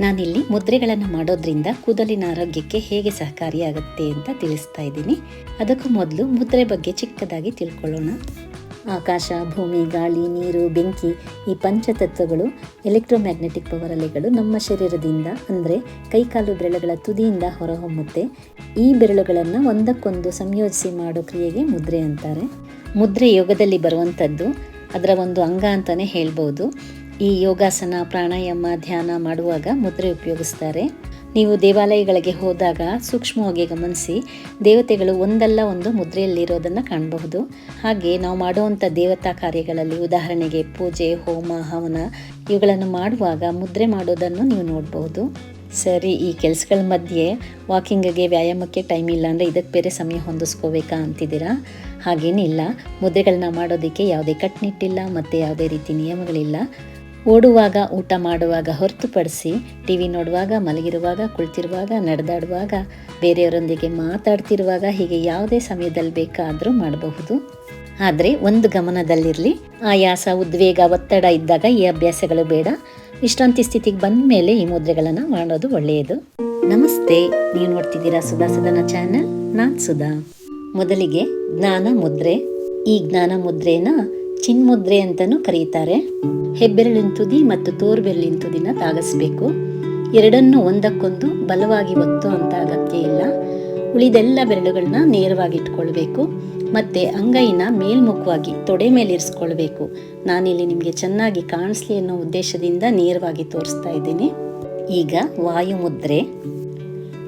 ನಾನಿಲ್ಲಿ ಮುದ್ರೆಗಳನ್ನು ಮಾಡೋದ್ರಿಂದ ಕೂದಲಿನ ಆರೋಗ್ಯಕ್ಕೆ ಹೇಗೆ ಸಹಕಾರಿಯಾಗುತ್ತೆ ಅಂತ ತಿಳಿಸ್ತಾ ಇದ್ದೀನಿ. ಅದಕ್ಕೂ ಮೊದಲು ಮುದ್ರೆ ಬಗ್ಗೆ ಚಿಕ್ಕದಾಗಿ ತಿಳ್ಕೊಳ್ಳೋಣ. ಆಕಾಶ, ಭೂಮಿ, ಗಾಳಿ, ನೀರು, ಬೆಂಕಿ ಈ ಪಂಚತತ್ವಗಳು ಎಲೆಕ್ಟ್ರೋಮ್ಯಾಗ್ನೆಟಿಕ್ ಪವರ್ ಅಲೆಗಳು ನಮ್ಮ ಶರೀರದಿಂದ, ಅಂದರೆ ಕೈಕಾಲು ಬೆರಳುಗಳ ತುದಿಯಿಂದ ಹೊರಹೊಮ್ಮುತ್ತೆ. ಈ ಬೆರಳುಗಳನ್ನು ಒಂದಕ್ಕೊಂದು ಸಂಯೋಜಿಸಿ ಮಾಡೋ ಕ್ರಿಯೆಗೆ ಮುದ್ರೆ ಅಂತಾರೆ. ಮುದ್ರೆ ಯೋಗದಲ್ಲಿ ಬರುವಂಥದ್ದು ಅದರ ಒಂದು ಅಂಗ ಅಂತಲೇ ಹೇಳ್ಬೋದು. ಈ ಯೋಗಾಸನ, ಪ್ರಾಣಾಯಾಮ, ಧ್ಯಾನ ಮಾಡುವಾಗ ಮುದ್ರೆ ಉಪಯೋಗಿಸ್ತಾರೆ. ನೀವು ದೇವಾಲಯಗಳಿಗೆ ಹೋದಾಗ ಸೂಕ್ಷ್ಮವಾಗಿ ಗಮನಿಸಿ, ದೇವತೆಗಳು ಒಂದಲ್ಲ ಒಂದು ಮುದ್ರೆಯಲ್ಲಿರೋದನ್ನು ಕಾಣಬಹುದು. ಹಾಗೆ ನಾವು ಮಾಡುವಂಥ ದೇವತಾ ಕಾರ್ಯಗಳಲ್ಲಿ ಉದಾಹರಣೆಗೆ ಪೂಜೆ, ಹೋಮ, ಹವನ ಇವುಗಳನ್ನು ಮಾಡುವಾಗ ಮುದ್ರೆ ಮಾಡೋದನ್ನು ನೀವು ನೋಡಬಹುದು. ಸರಿ, ಈ ಕೆಲಸಗಳ ಮಧ್ಯೆ ವಾಕಿಂಗ್ಗೆ ವ್ಯಾಯಾಮಕ್ಕೆ ಟೈಮ್ ಇಲ್ಲ ಅಂದರೆ ಇದಕ್ಕೆ ಬೇರೆ ಸಮಯ ಹೊಂದಿಸ್ಕೋಬೇಕಾ ಅಂತಿದ್ದೀರಾ? ಹಾಗೇನಿಲ್ಲ. ಮುದ್ರೆಗಳನ್ನ ಮಾಡೋದಕ್ಕೆ ಯಾವುದೇ ಕಟ್ನಿಟ್ಟಿಲ್ಲ, ಮತ್ತು ಯಾವುದೇ ರೀತಿ ನಿಯಮಗಳಿಲ್ಲ. ಓಡುವಾಗ ಊಟ ಮಾಡುವಾಗ ಹೊರತುಪಡಿಸಿ ಟಿ ವಿ ನೋಡುವಾಗ, ಮಲಗಿರುವಾಗ, ಕುಳಿತಿರುವಾಗ, ನಡೆದಾಡುವಾಗ, ಬೇರೆಯವರೊಂದಿಗೆ ಮಾತಾಡ್ತಿರುವಾಗ ಹೀಗೆ ಯಾವುದೇ ಸಮಯದಲ್ಲಿ ಬೇಕಾದರೂ ಮಾಡಬಹುದು. ಆದರೆ ಒಂದು ಗಮನದಲ್ಲಿರಲಿ, ಆಯಾಸ, ಉದ್ವೇಗ, ಒತ್ತಡ ಇದ್ದಾಗ ಈ ಅಭ್ಯಾಸಗಳು ಬೇಡ. ವಿಶ್ರಾಂತಿ ಸ್ಥಿತಿಗೆ ಬಂದ ಮೇಲೆ ಈ ಮುದ್ರೆಗಳನ್ನು ಮಾಡೋದು ಒಳ್ಳೆಯದು. ನಮಸ್ತೆ, ನೀವು ನೋಡ್ತಿದ್ದೀರಾ ಸುಧಾ ಸದನ ಚಾನಲ್, ನಾನು ಸುಧಾ. ಮೊದಲಿಗೆ ಜ್ಞಾನ ಮುದ್ರೆ. ಈ ಜ್ಞಾನ ಮುದ್ರೆನ ಚಿನ್ಮುದ್ರೆ ಅಂತಲೂ ಕರೀತಾರೆ. ಹೆಬ್ಬೆರಳಿನ ತುದಿ ಮತ್ತು ತೋರ್ಬೆರಳಿನ ತುದಿನ ತಾಗಿಸ್ಬೇಕು. ಎರಡನ್ನು ಒಂದಕ್ಕೊಂದು ಬಲವಾಗಿ ಒತ್ತು ಅಂತ ಅಗತ್ಯ ಇಲ್ಲ. ಉಳಿದೆಲ್ಲ ಬೆರಳುಗಳನ್ನ ನೇರವಾಗಿ ಇಟ್ಕೊಳ್ಬೇಕು ಮತ್ತು ಅಂಗೈನ ಮೇಲ್ಮುಖವಾಗಿ ತೊಡೆ ಮೇಲೆ ಇರಿಸ್ಕೊಳ್ಬೇಕು. ನಾನಿಲ್ಲಿ ನಿಮಗೆ ಚೆನ್ನಾಗಿ ಕಾಣಿಸ್ಲಿ ಅನ್ನೋ ಉದ್ದೇಶದಿಂದ ನೇರವಾಗಿ ತೋರಿಸ್ತಾ ಇದ್ದೀನಿ. ಈಗ ವಾಯು ಮುದ್ರೆ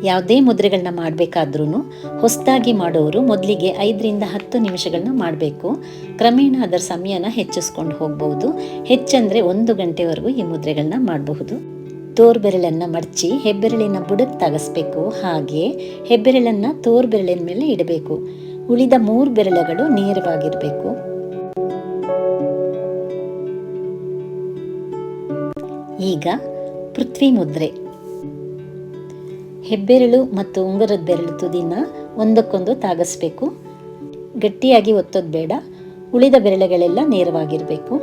ಯಾವುದೇ ಮುದ್ರೆಗಳನ್ನ ಮಾಡಬೇಕಾದ್ರೂ ಹೊಸದಾಗಿ ಮಾಡೋರು ಮೊದಲಿಗೆ ಐದರಿಂದ ಹತ್ತು ನಿಮಿಷಗಳನ್ನ ಮಾಡಬೇಕು. ಕ್ರಮೇಣ ಅದರ ಸಮಯನ ಹೆಚ್ಚಿಸ್ಕೊಂಡು ಹೋಗ್ಬೋದು. ಹೆಚ್ಚಂದರೆ ಒಂದು ಗಂಟೆವರೆಗೂ ಈ ಮುದ್ರೆಗಳನ್ನ ಮಾಡಬಹುದು. ತೋರ್ಬೆರಳನ್ನು ಮಡಚಿ ಹೆಬ್ಬೆರಳಿನ ಬುಡಕ್ಕೆ ತಗಸ್ಬೇಕು. ಹಾಗೆ ಹೆಬ್ಬೆರಳನ್ನು ತೋರ್ಬೆರಳಿನ ಮೇಲೆ ಇಡಬೇಕು. ಉಳಿದ ಮೂರು ಬೆರಳುಗಳು ನೇರವಾಗಿರಬೇಕು. ಈಗ ಪೃಥ್ವಿ ಮುದ್ರೆ. ಹೆಬ್ಬೆರಳು ಮತ್ತು ಉಂಗರದ ಬೆರಳು ತುದಿನ ಒಂದಕ್ಕೊಂದು ತಾಗಿಸ್ಬೇಕು. ಗಟ್ಟಿಯಾಗಿ ಒತ್ತೋದು ಬೇಡ. ಉಳಿದ ಬೆರಳುಗಳೆಲ್ಲ ನೇರವಾಗಿರಬೇಕು.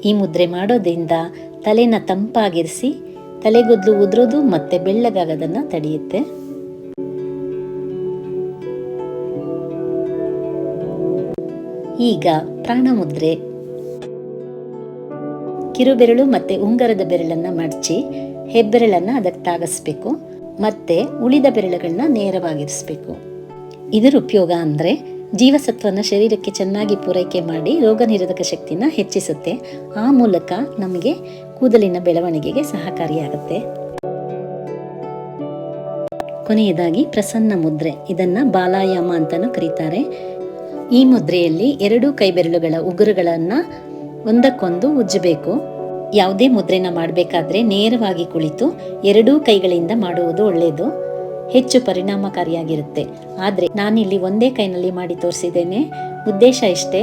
ಈ ಮುದ್ರೆ ಮಾಡೋದ್ರಿಂದ ತಲೆನ ತಂಪಾಗಿರಿಸಿ, ತಲೆಗೊದ್ಲು ಉದುರೋದು ಮತ್ತೆ ಬೆಳ್ಳಗಾಗೋದನ್ನು ತಡೆಯುತ್ತೆ. ಈಗ ಪ್ರಾಣಮುದ್ರೆ. ಕಿರುಬೆರಳು ಮತ್ತು ಉಂಗರದ ಬೆರಳನ್ನು ಮಡಚಿ ಹೆಬ್ಬೆರಳನ್ನು ಅದಕ್ಕೆ ತಾಗಿಸ್ಬೇಕು. ಮತ್ತು ಉಳಿದ ಬೆರಳುಗಳನ್ನ ನೇರವಾಗಿರಿಸಬೇಕು. ಇದರ ಉಪಯೋಗ ಅಂದರೆ ಜೀವಸತ್ವನ ಶರೀರಕ್ಕೆ ಚೆನ್ನಾಗಿ ಪೂರೈಕೆ ಮಾಡಿ ರೋಗ ನಿರೋಧಕ ಶಕ್ತಿನ ಹೆಚ್ಚಿಸುತ್ತೆ. ಆ ಮೂಲಕ ನಮಗೆ ಕೂದಲಿನ ಬೆಳವಣಿಗೆಗೆ ಸಹಕಾರಿಯಾಗುತ್ತೆ. ಕೊನೆಯದಾಗಿ ಪ್ರಸನ್ನ ಮುದ್ರೆ. ಇದನ್ನ ಬಾಲಾಯಾಮ ಅಂತಲೂ ಕರೀತಾರೆ. ಈ ಮುದ್ರೆಯಲ್ಲಿ ಎರಡೂ ಕೈಬೆರಳುಗಳ ಉಗುರುಗಳನ್ನು ಒಂದಕ್ಕೊಂದು ಉಜ್ಜಬೇಕು. ಯಾವುದೇ ಮುದ್ರೆನ ಮಾಡಬೇಕಾದ್ರೆ ನೇರವಾಗಿ ಕುಳಿತು ಎರಡೂ ಕೈಗಳಿಂದ ಮಾಡುವುದು ಒಳ್ಳೆಯದು. ಹೆಚ್ಚು ಪರಿಣಾಮಕಾರಿಯಾಗಿರುತ್ತೆ. ಆದರೆ ನಾನಿಲ್ಲಿ ಒಂದೇ ಕೈನಲ್ಲಿ ಮಾಡಿ ತೋರಿಸಿದ್ದೇನೆ. ಉದ್ದೇಶ ಇಷ್ಟೇ.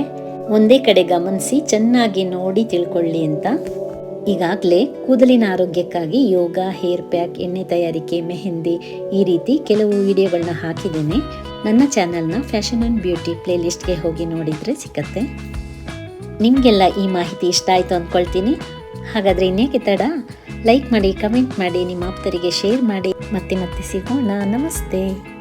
ಒಂದೇ ಕಡೆ ಗಮನಿಸಿ ಚೆನ್ನಾಗಿ ನೋಡಿ ತಿಳ್ಕೊಳ್ಳಿ ಅಂತ. ಈಗಾಗಲೇ ಕೂದಲಿನ ಆರೋಗ್ಯಕ್ಕಾಗಿ ಯೋಗ, ಹೇರ್ ಪ್ಯಾಕ್, ಎಣ್ಣೆ ತಯಾರಿಕೆ, ಮೆಹಂದಿ ಈ ರೀತಿ ಕೆಲವು ವಿಡಿಯೋಗಳನ್ನ ಹಾಕಿದ್ದೇನೆ. ನನ್ನ ಚಾನಲ್ನ ಫ್ಯಾಷನ್ ಆ್ಯಂಡ್ ಬ್ಯೂಟಿ ಪ್ಲೇಲಿಸ್ಟ್ಗೆ ಹೋಗಿ ನೋಡಿದರೆ ಸಿಕ್ಕತ್ತೆ. ನಿಮಗೆಲ್ಲ ಈ ಮಾಹಿತಿ ಇಷ್ಟ ಆಯಿತು ಅಂದ್ಕೊಳ್ತೀನಿ. ಹಾಗಾದರೆ ಇನ್ನೇಕೆ ತಡ? ಲೈಕ್ ಮಾಡಿ ಕಮೆಂಟ್ ಮಾಡಿ, ನಿಮ್ಮ ಆಪ್ತರಿಗೆ ಶೇರ್ ಮಾಡಿ. ಮತ್ತೆ ಮತ್ತೆ ಸಿಗೋಣ. ನಮಸ್ತೆ.